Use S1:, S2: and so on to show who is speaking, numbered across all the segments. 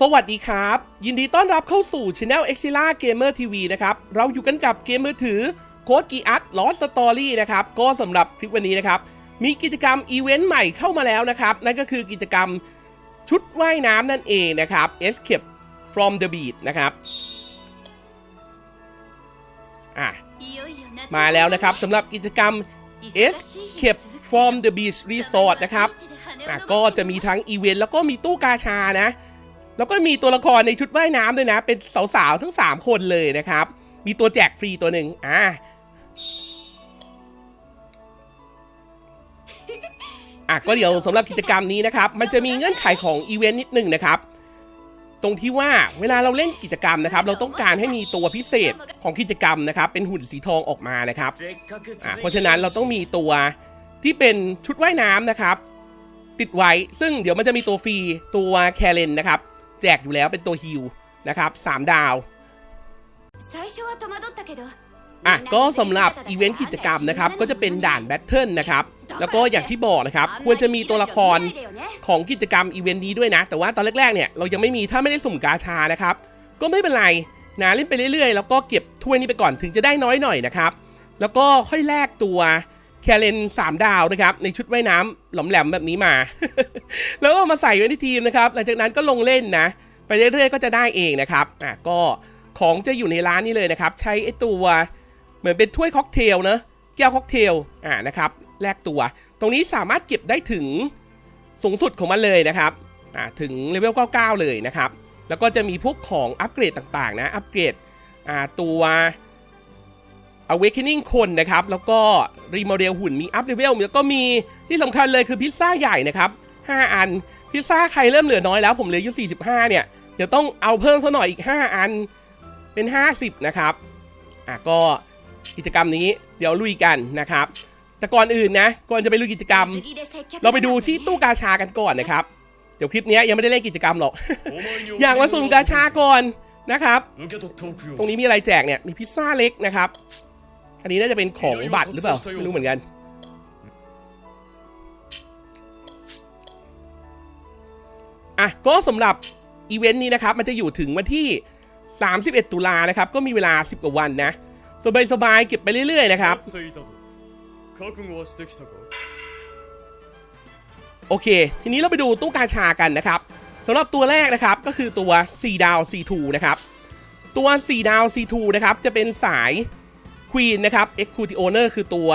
S1: สวัสดีครับ ยินดีต้อนรับเข้าสู่ Channel e x i l a Gamer TV นะครับ เราอยู่กันกับเกมมือถือโค้ดกีอัตลอสตอรี่นะครับ ก็สำหรับคลิปวันนี้นะครับ มีกิจกรรมอีเวนต์ใหม่เข้ามาแล้วนะครับ นั่นก็คือกิจกรรมชุดว่ายน้ำนั่นเองนะครับ Escape from the Beach นะครับอะมาแล้วนะครับสำหรับกิจกรรม Escape from the Beach Resort นะครับอะก็จะมีทั้งอีเวนต์แล้วก็มีตู้กาชานะ แล้วก็มีตัวละครในชุดว่ายน้ำด้วยนะ เป็นสาวๆทั้ง 3 คนเลยนะครับ มีตัวแจกฟรีตัวหนึ่งอ่าอะก็เดี๋ยวสำหรับกิจกรรมนี้นะครับ มันจะมีเงื่อนไขของอีเวนต์นิดหนึ่งนะครับ ตรงที่ว่าเวลาเราเล่นกิจกรรมนะครับ เราต้องการให้มีตัวพิเศษของกิจกรรมนะครับ เป็นหุ่นสีทองออกมานะครับอะเพราะฉะนั้นเราต้องมีตัวที่เป็นชุดว่ายน้ำนะครับ ติดไว้ซึ่งเดี๋ยวมันจะมีตัวฟรีตัวแคเรนนะครับ แจกอยู่แล้วเป็นตัวฮิลนะครับสามดาวอะก็สำหรับอีเวนต์กิจกรรมนะครับ ก็จะเป็นด่านแบทเทิลนะครับ แล้วก็อย่างที่บอกนะครับ ควรจะมีตัวละครของกิจกรรมอีเวนต์นี้ด้วยนะ แต่ว่าตอนแรกๆเนี่ยเรายังไม่มีถ้าไม่ได้สุ่มกาชานะครับ ก็ไม่เป็นไรนะเล่นไปเรื่อยๆ แล้วก็เก็บถ้วยนี้ไปก่อนถึงจะได้น้อยหน่อยนะครับ แล้วก็ค่อยแลกตัว แคเรนสามดาวนะครับในชุดว่ายน้ำหลอมแหลมแบบนี้มา แล้วก็มาใส่ไว้ในทีมนะครับ หลังจากนั้นก็ลงเล่นนะ ไปเรื่อยๆก็จะได้เองนะครับอะก็ของจะอยู่ในร้านนี้เลยนะครับ ใช้ไอ้ตัวเหมือนเป็นถ้วยค็อกเทลเนะแก้วค็อกเทลอ่านะครับแลกตัว ตรงนี้สามารถเก็บได้ถึงสูงสุดของมันเลยนะครับอ่าถึงเลเวล99 เลยนะครับ แล้วก็จะมีพวกของอัปเกรดต่างๆนะอัปเกรดอ่าตัว Awakening คนนะครับ แล้วก็รีโมเดลหุ่นมีอัพเลเวลแล้วก็มีที่สำคัญเลยคือพิซซ่าใหญ่นะครับ 5 อัน พิซซ่าใครเริ่มเหลือน้อยแล้ว ผมเหลืออยู่45 เนี่ย เดี๋ยวต้องเอาเพิ่มซะหน่อยอีก 5 อันเป็น 50 นะครับ อะก็กิจกรรมนี้เดี๋ยวลุยกันนะครับ แต่ก่อนอื่นนะ ก่อนจะไปลุยกิจกรรม เราไปดูที่ตู้กาชากันก่อนนะครับ เดี๋ยวคลิปนี้ยังไม่ได้เล่นกิจกรรมหรอก อยากมาสุ่มกาชาก่อนนะครับ ตรงนี้มีอะไรแจกเนี่ย มีพิซซ่าเล็กนะครับ อันนี้น่าจะเป็นของบัตรหรือเปล่าไม่รู้เหมือนกัน อะ ก็สำหรับอีเวนต์นี้นะครับ มันจะอยู่ถึงวันที่ 31 ตุลานะครับ ก็มีเวลา 10 กว่าวันนะ สบายๆ เก็บไปเรื่อยๆ นะครับ โอเค ทีนี้เราไปดูตู้กาชากันนะครับสำหรับตัวแรกนะครับก็คือตัว 4 ดาว C2 นะครับ ตัว 4 ดาว C2 นะครับ จะเป็นสาย Queen นะครับ Executioner คือตัว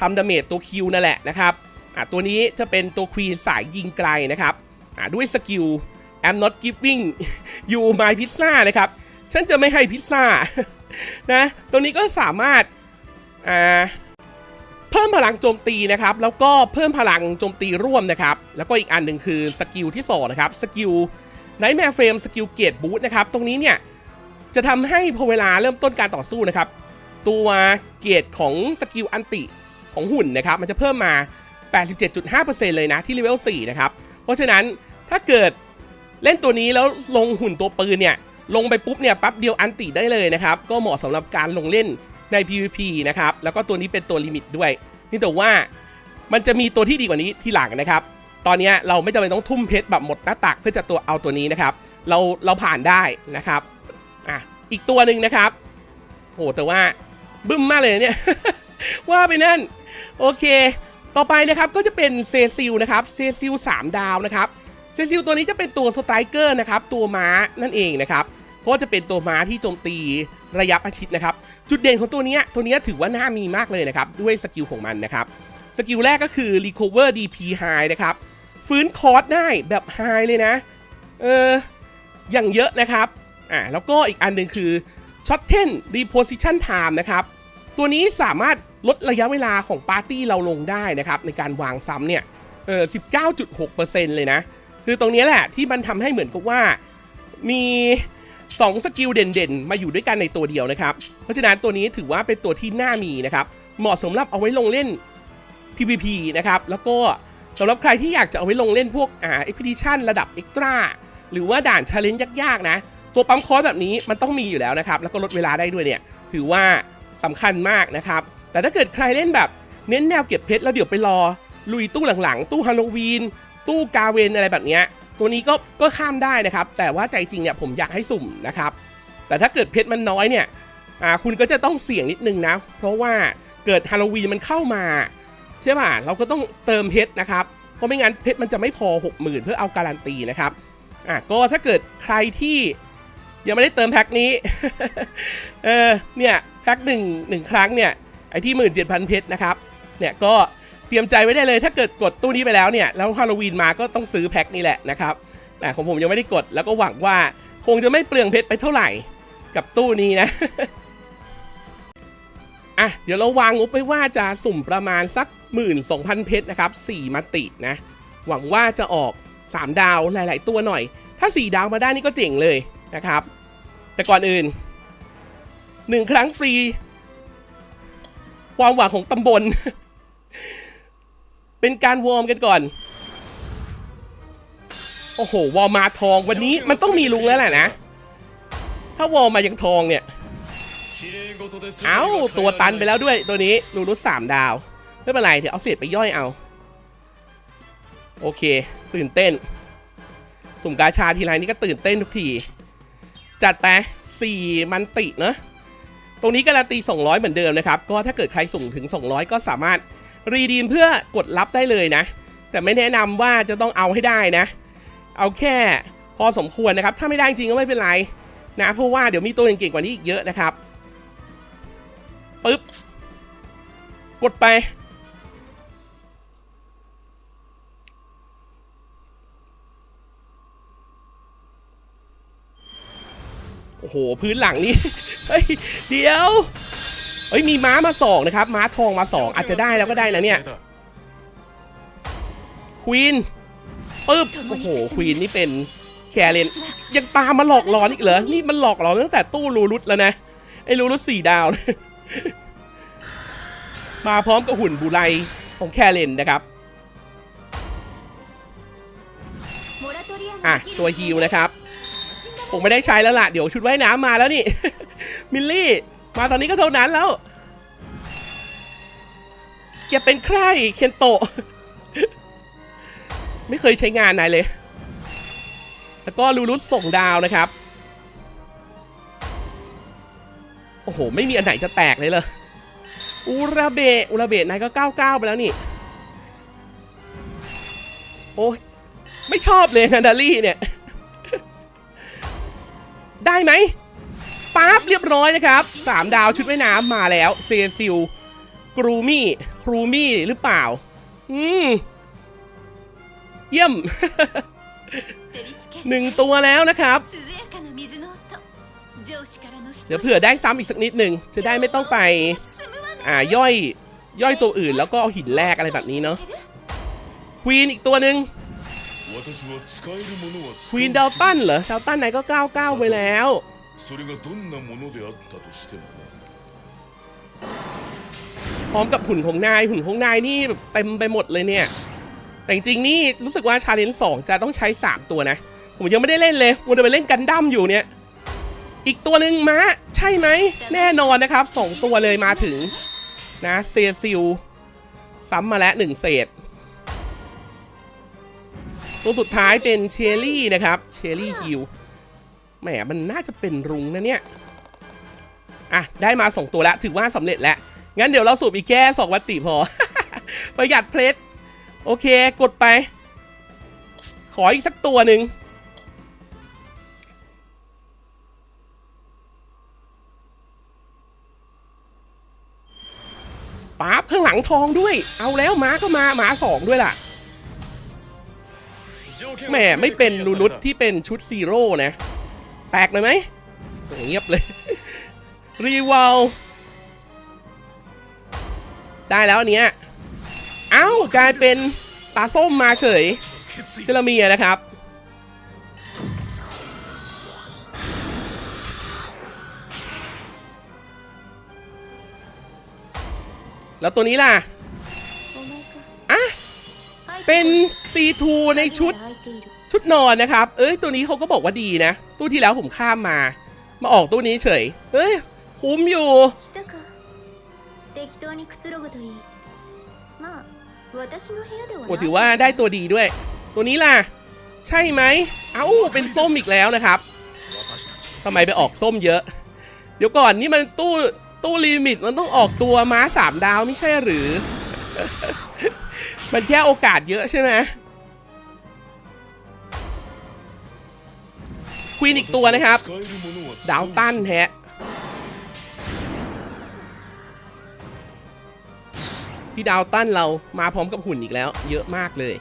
S1: ทำดาเมจตัวคิวนั่นแหละนะครับอะตัวนี้จะเป็นตัว Queen สายยิงไกลนะครับอะด้วยสกิล I'm not giving you my pizza นะครับ ฉันจะไม่ให้พิซซ่านะตัวนี้ก็สามารถอ่าเพิ่มพลังโจมตีนะครับ แล้วก็เพิ่มพลังโจมตีร่วมนะครับ แล้วก็อีกอันหนึ่งคือสกิลที่สองนะครับสกิลไนท์แมร์เฟรมสกิลเกตบูทนะครับ ตรงนี้เนี่ยจะทำให้พอเวลาเริ่มต้นการต่อสู้นะครับ ตัวเกียร์ของสกิลอันติของหุ่นนะครับ มันจะเพิ่มมา 87.5%เลยนะที่เลเวล4นะครับ เพราะฉะนั้นถ้าเกิดเล่นตัวนี้แล้วลงหุ่นตัวปืนเนี่ย ลงไปปุ๊บเนี่ยปั๊บเดียวอันติได้เลยนะครับ ก็เหมาะสำหรับการลงเล่นใน PVP นะครับ แล้วก็ตัวนี้เป็นตัวลิมิตด้วย นี่แต่ว่ามันจะมีตัวที่ดีกว่านี้ที่หลังนะครับ ตอนนี้เราไม่จำเป็นต้องทุ่มเพชรแบบหมดหน้าตักเพื่อจะตัวเอาตัวนี้นะครับ เราเราผ่านได้นะครับ อะ อีกตัวหนึ่งนะครับ โห แต่ว่า บึ้มมากเลยเนี่ย ว่าไปนั่น โอเค ต่อไปนะครับก็จะเป็นเซซิลนะครับเซซิล3ดาวนะครับเซซิลตัวนี้จะเป็นตัวสไตรเกอร์นะครับตัวม้านั่นเองนะครับเพราะว่าจะเป็นตัวม้าที่โจมตีระยะประชิดนะครับ จุดเด่นของตัวนี้ตัวนี้ถือว่าน่ามีมากเลยนะครับด้วยสกิลของมันนะครับสกิลแรกก็คือ recover DP high นะครับฟื้นคอร์สได้แบบ high เลยนะ เออ อย่างเยอะนะครับ อ่า แล้วก็อีกอันหนึ่งคือ shorten reposition time นะครับ ตัวนี้สามารถลดระยะเวลาของปาร์ตี้เราลงได้นะครับ ในการวางซ้ำเนี่ยเออ19.6%เลยนะ คือตรงนี้แหละที่มันทำให้เหมือนกับว่ามี2สกิลเด่นๆ มาอยู่ด้วยกันในตัวเดียวนะครับ เพราะฉะนั้นตัวนี้ถือว่าเป็นตัวที่น่ามีนะครับ เหมาะสำหรับเอาไว้ลงเล่น PVP นะครับ แล้วก็สำหรับใครที่อยากจะเอาไว้ลงเล่นพวกอ่า Expedition ระดับ Extra หรือว่าด่าน Challenge ยากๆ นะ ตัวปั๊มคอยแบบนี้มันต้องมีอยู่แล้วนะครับ แล้วก็ลดเวลาได้ด้วยเนี่ย ถือว่า สำคัญมากนะครับ แต่ถ้าเกิดใครเล่นแบบเน้นแนวเก็บเพชรแล้วเดี๋ยวไปรอ ลุยตู้หลังๆ ตู้ฮาโลวีน ตู้กาเวนอะไรแบบเนี้ยตัวนี้ก็ก็ข้ามได้นะครับ แต่ว่าใจจริงเนี่ยผมอยากให้สุ่มนะครับ แต่ถ้าเกิดเพชรมันน้อยเนี่ยคุณก็จะต้องเสี่ยงนิดนึงนะ เพราะว่าเกิดฮาโลวีนมันเข้ามาใช่ป่ะเราก็ต้องเติมเพชรนะครับเพราะไม่งั้นเพชรมันจะไม่พอ 60,000 เพื่อเอาการันตีนะครับอะก็ถ้าเกิดใครที่ ยังไม่ได้เติมแพ็คนี้ เออ เนี่ยแพ็คหนึ่งหนึ่งครั้งเนี่ย ไอที่หมื่นเจ็ดพันเพชรนะครับ เนี่ยก็เตรียมใจไว้ได้เลย ถ้าเกิดกดตู้นี้ไปแล้วเนี่ย แล้วฮาโลวีนมาก็ต้องซื้อแพ็คนี้แหละนะครับ แต่ของผมยังไม่ได้กด แล้วก็หวังว่าคงจะไม่เปลืองเพชรไปเท่าไหร่ กับตู้นี้นะ อะ เดี๋ยวเราวางงบไปว่าจะสุ่มประมาณสัก 12,000 เพชรนะครับ4มัตตินะ หวังว่าจะออก 3 ดาวหลาย ๆ ตัวหน่อย ถ้า 4 ดาวมาได้นี่ก็เจ๋งเลยนะครับ แต่ก่อนอื่นหนึ่งครั้งฟรี ความหวังของตำบล เป็นการวอร์มกันก่อน โอ้โห วอร์มาทองวันนี้มันต้องมีลุงแล้วแหละนะ ถ้าวอร์มาอย่างทองเนี่ย เอาตัวตันไปแล้วด้วยตัวนี้ดูรุสสามดาว ไม่เป็นไร เดี๋ยวเอาเศษไปย่อยเอา โอเค ตื่นเต้น สุ่มกาชาทีไรนี่ก็ตื่นเต้นทุกที จัดไปสี่มันติเนอะตรงนี้การันตี 200 เหมือนเดิมนะครับ ก็ถ้าเกิดใครสุ่มถึง 200 ก็สามารถรีดีมเพื่อกดรับได้เลยนะ แต่ไม่แนะนำว่าจะต้องเอาให้ได้นะ เอาแค่พอสมควรนะครับ ถ้าไม่ได้จริงก็ไม่เป็นไรนะ เพราะว่าเดี๋ยวมีตัวเก่งกว่านี้อีกเยอะนะครับปึ๊บ กดไป อ้โหพื้นหลังนี่เฮ้ยเดี๋ยวเฮ้ยมีม้ามาสองนะครับ ม้าทองมาสองอาจจะได้แล้วก็ได้นะเนี่ยควีนปึ๊บโอ้โหควีนนี่เป็นแคเรนยังตามมาหลอกหลอนอีกเหรอนี่มันหลอกหลอนตั้งแต่ตู้รูรุตแล้วนะไอ้รูรุตสี่ดาว มาพร้อมกับหุ่นบูไลของแคเรนนะครับอะตัวฮิวนะครับ ผมไม่ได้ใช้แล้วล่ะ เดี๋ยวชุดว่ายน้ำมาแล้วนี่ มิลลี่ มาตอนนี้ก็เท่านั้นแล้วแกเป็นใครเคนโตะ ไม่เคยใช้งานนายเลย แล้วก็ลูรุสส่งดาวนะครับ โอ้โห ไม่มีอันไหนจะแตกเลยเลยอุราเบะอุราเบะนายก็99ไปแล้วนี่ โอ้ยไม่ชอบเลยนาดาลี่เนี่ย ได้ไหมปั๊บเรียบร้อยนะครับ 3 ดาวชุดว่ายน้ำมาแล้ว เซซิลกรูมี่ครูมี่หรือเปล่า อืม เยี่ยม หนึ่งตัวแล้วนะครับ เดี๋ยวเผื่อได้ซ้ำอีกสักนิดหนึ่งจะได้ไม่ต้องไป อ่าย่อย ย่อยตัวอื่นแล้วก็เอาหินแลกอะไรแบบนี้เนาะควีนอีกตัวหนึ่ง ควีนดาวตันเหรอดาวตันไหนก็ 99 ไปแล้วพร้อมกับหุ่นของนายหุ่นของนายนี่แบบเต็มไปหมดเลยเนี่ย แต่จริงนี่รู้สึกว่าชาเลนจ์สองจะต้องใช้ 3 ตัวนะ ผมยังไม่ได้เล่นเลยวันจะไปเล่นกันดั้มอยู่เนี่ย อีกตัวหนึ่งม้าใช่ไหม แน่นอนนะครับ 2 ตัวเลยมาถึงนะเซซิล ซ้ำมาแล้วหนึ่งเศษ ตัวสุดท้ายเป็นเชอรี่นะครับเชอรี่ฮิลแหมมันน่าจะเป็นรุงนะเนี่ยอะได้มาสองตัวแล้วถือว่าสำเร็จแล้ว งั้นเดี๋ยวเราสูบอีกแค่สองวัตติพอ ประหยัดเพลทโอเคกดไป ขออีกสักตัวหนึ่งป๊าบข้างหลังทองด้วย เอาแล้วม้าก็มาหมาสองด้วยล่ะ แหมไม่เป็นนูนุสที่เป็นชุดซีโร่นะ แตกเลยไหมโอ้เงียบเลย รีวอลได้แล้วอันเนี้ย เอ้ากลายเป็นปลาส้มมาเฉยเจลาเมียนะครับ แล้วตัวนี้ล่ะ อะ เป็น C2 ในชุด ชุดนอนนะครับ เอ้ยตัวนี้เขาก็บอกว่าดีนะ ตู้ที่แล้วผมข้ามมา มาออกตู้นี้เฉย เอ้ยคุ้มอยู่โอ้ถือว่าได้ตัวดีด้วย ตัวนี้ล่ะ ใช่ไหม เอ้า เป็นส้มอีกแล้วนะครับทำไมไปออกส้มเยอะ เดี๋ยวก่อนนี่มันตู้ตู้ลิมิตมันต้องออกตัวม้าสามดาวไม่ใช่หรือ มันแค่โอกาสเยอะใช่ไหมีนอีกตัวนะครับ ดาวตันแฮะพี่ดาวตันเรามาพร้อมกับหุ่นอีกแล้ว เยอะมากเลย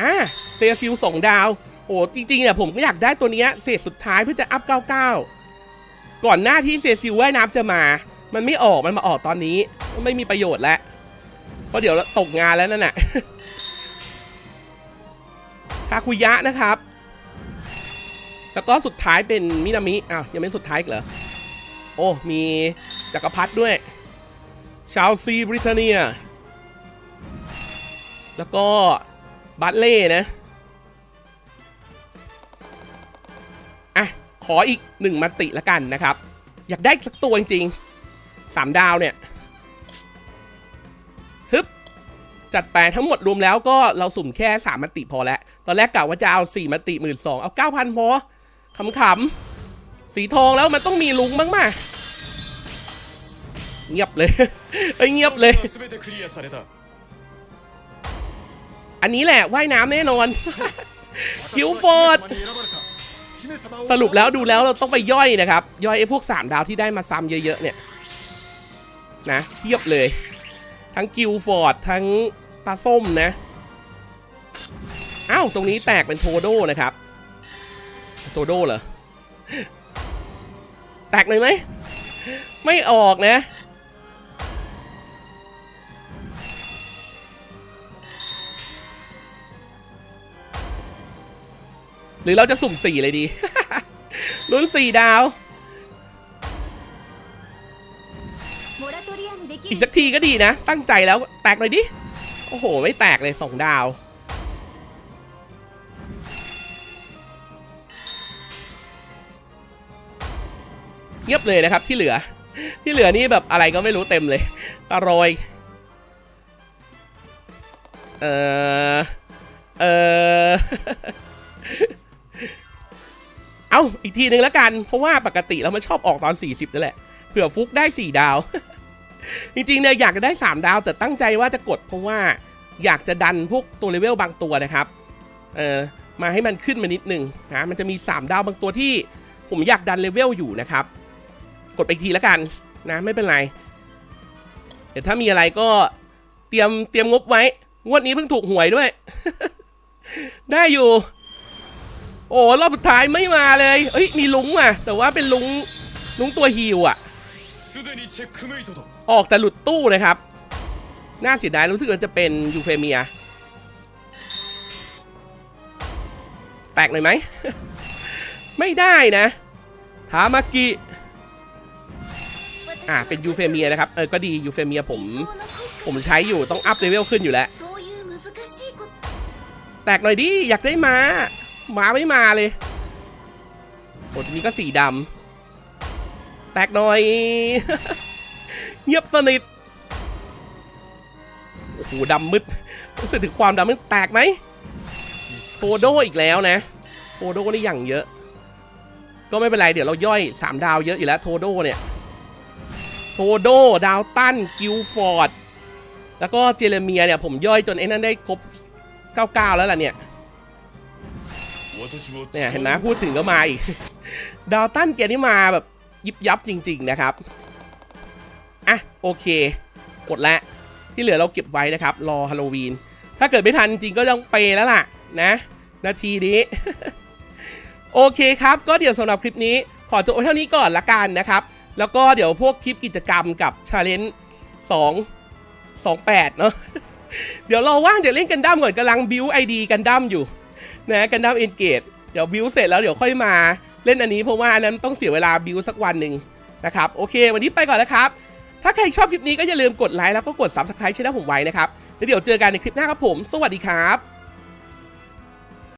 S1: อะเซฟิลสองดาว โอ้จริงๆเนี่ยผมก็อยากได้ตัวนี้เศษสุดท้ายเพื่อจะอัพ 99 ก่อนหน้าที่เซฟิลว่ายน้ำจะมา มันไม่ออกมันมาออกตอนนี้ ไม่มีประโยชน์แล้วเพราะเดี๋ยวตกงานแล้วนั่นแหละคาคุยะนะครับ แล้วก็สุดท้ายเป็นมินามิอ้าวยังไม่สุดท้ายเหรอ โอ้ มีจักรพรรดิด้วย ชาวซีบริเตเนีย แล้วก็บัตเล่นะ อะ ขออีกหนึ่งมันติละกันนะครับ อยากได้สักตัวจริงๆสามดาวเนี่ยฮึบจัดไปทั้งหมดรวมแล้วก็เราสุ่มแค่สามมันติพอแล้ว ตอนแรกกะว่าจะเอาสี่มันติหมื่นสองเอาเก้าพันพอ ขำๆสีทองแล้วมันต้องมีลุงบ้างมาเงียบเลยไอ้เงียบเลย อันนี้แหละว่ายน้ำแน่นอนคิวฟอร์ดสรุปแล้วดูแล้วเราต้องไปย่อยนะครับ ย่อยไอ้พวก 3 ดาวที่ได้มาซ้ำเยอะๆ เนี่ย นะเทียบเลย ทั้งกิลฟอร์ด ทั้งตาส้มนะ อ้าว ตรงนี้แตกเป็นโทโดนะครับ โดโดเหรอ แตกหนึ่งไหม ไม่ออกนะ หรือเราจะสุ่มสี่เลยดี ลุ้นสี่ดาว อีกสักทีก็ดีนะ ตั้งใจแล้ว แตกหน่อยดิ โอ้โห ไม่แตกเลยสองดาว เงียบเลยนะครับที่เหลือ ที่เหลือนี่แบบอะไรก็ไม่รู้เต็มเลยตารอยเออเออเอาอีกทีหนึ่งแล้วกัน เพราะว่าปกติแล้วมันชอบออกตอน 40นั่นแหละเผื่อฟุกได้ 4 ดาว จริงๆเนี่ยอยากจะได้ 3 ดาว แต่ตั้งใจว่าจะกดเพราะว่าอยากจะดันพวกตัวเลเวลบางตัวนะครับเออมาให้มันขึ้นมานิดนึงนะมันจะมี 3 ดาวบางตัวที่ผมอยากดันเลเวลอยู่นะครับ กดไปทีละกันนะไม่เป็นไร เดี๋ยวถ้ามีอะไรก็เตรียมเตรียมงบไว้ งวดนี้เพิ่งถูกหวยด้วย ได้อยู่ โอ้รอบสุดท้ายไม่มาเลยเฮ้ยมีลุงอะ แต่ว่าเป็นลุงลุงตัวฮิวอะ ออกแต่หลุดตู้นะครับ น่าเสียดายรู้สึกว่าจะเป็นยูเฟเมีย แตกหน่อยไหม ไม่ได้นะ ทามากิ อ่าเป็นยูเฟเมียนะครับ เออ ก็ดียูเฟเมียผม ผมใช้อยู่ต้องอัพเลเวลขึ้นอยู่แล้ว แตกหน่อยดิ อยากได้มา้าม้าไม่มาเลยโอ้ทีนี้ก็สีดำแตกหน่อย เงียบสนิทโอ้โหดำมืดรู้สึกถึงความดำมืดแตกไหมโฟโดอีกแล้วนะโฟโดนี่อย่างเยอะ ก็ไม่เป็นไรเดี๋ยวเราย่อย 3 ดาวเยอะอยู่แล้วโทโดเนี่ย โทโด ดาวตัน กิลฟอร์ด แล้วก็เจเรเมียเนี่ย ผมย่อยจนไอ้นั่นได้ครบ 99 แล้วล่ะเนี่ย เนี่ยเห็นนะพูดถึงก็มาอีก ดาวตันแกนี่มาแบบยิบยับจริง ๆ นะครับ อะ โอเคกมดละที่เหลือเราเก็บไว้นะครับ รอฮาโลวีน ถ้าเกิดไม่ทันจริงก็ต้องไปแล้วล่ะ นะ นาทีนี้ โอเคครับ ก็เดี๋ยวสำหรับคลิปนี้ขอจบเท่านี้ก่อนละกันนะครับ แล้วก็เดี๋ยวพวกคลิปกิจกรรมกับชาเลนจ์สองสองแปดเนาะเดี๋ยวรอว่างเดี๋ยวเล่นกันดั้มก่อนกำลังบิวไอดีกันดั้มอยู่นะกันดั้มเอ็นเกตเดี๋ยวบิวเสร็จแล้วเดี๋ยวค่อยมาเล่นอันนี้เพราะว่าอันนั้นต้องเสียเวลาบิวสักวันหนึ่งนะครับโอเค วันนี้ไปก่อนนะครับ ถ้าใครชอบคลิปนี้ก็อย่าลืมกดไลค์แล้วก็กด subscribe ช่องผมไว้นะครับแล้วเดี๋ยวเจอกันในคลิปหน้าครับผม สวัสดีครับ